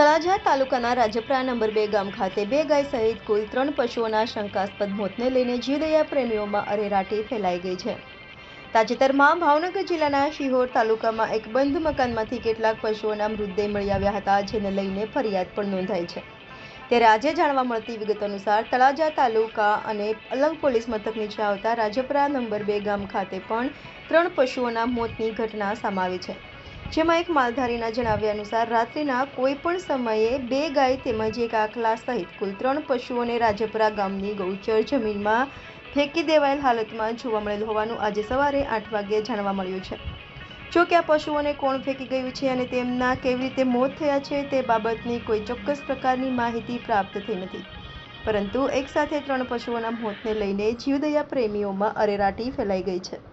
તળાજા તાલુકાના રાજપરા નંબર બે ગામ ખાતે બે ગાય સહિત કુલ ત્રણ પશુઓના શંકાસ્પદ મોતને લઈને જીવદયા પ્રેમીઓમાં અરેરાટી ફેલાઈ ગઈ છે. તાજેતરમાં ભાવનગર જિલ્લાના શિહોર તાલુકામાં એક બંધ મકાનમાંથી કેટલાક પશુઓના મૃતદેહ મળી આવ્યા હતા, જેને લઈને ફરિયાદ પણ નોંધાઈ છે. ત્યારે આજે જાણવા મળતી વિગત અનુસાર તળાજા તાલુકા અને અલંગ પોલીસ મથક નીચે આવતા રાજપરા નંબર બે ગામ ખાતે પણ ત્રણ પશુઓના મોતની ઘટના સામે છે. જેમાં એક માલધારીના જણાવ્યા અનુસાર, રાત્રિના કોઈ પણ સમયે બે ગાય તેમજ એક આખલા સહિત કુલ ત્રણ પશુઓને રાજપરા ગામની ગૌચર જમીનમાં ફેંકી દેવાયેલ હાલતમાં જોવા મળેલ હોવાનું આજે સવારે આઠ વાગ્યે જાણવા મળ્યું છે. જો કે આ પશુઓને કોણ ફેંકી ગયું છે અને તેમના કેવી રીતે મોત થયા છે તે બાબતની કોઈ ચોક્કસ પ્રકારની માહિતી પ્રાપ્ત થઈ નથી. પરંતુ એકસાથે ત્રણ પશુઓના મોતને લઈને જીવદયા પ્રેમીઓમાં અરેરાટી ફેલાઈ ગઈ છે.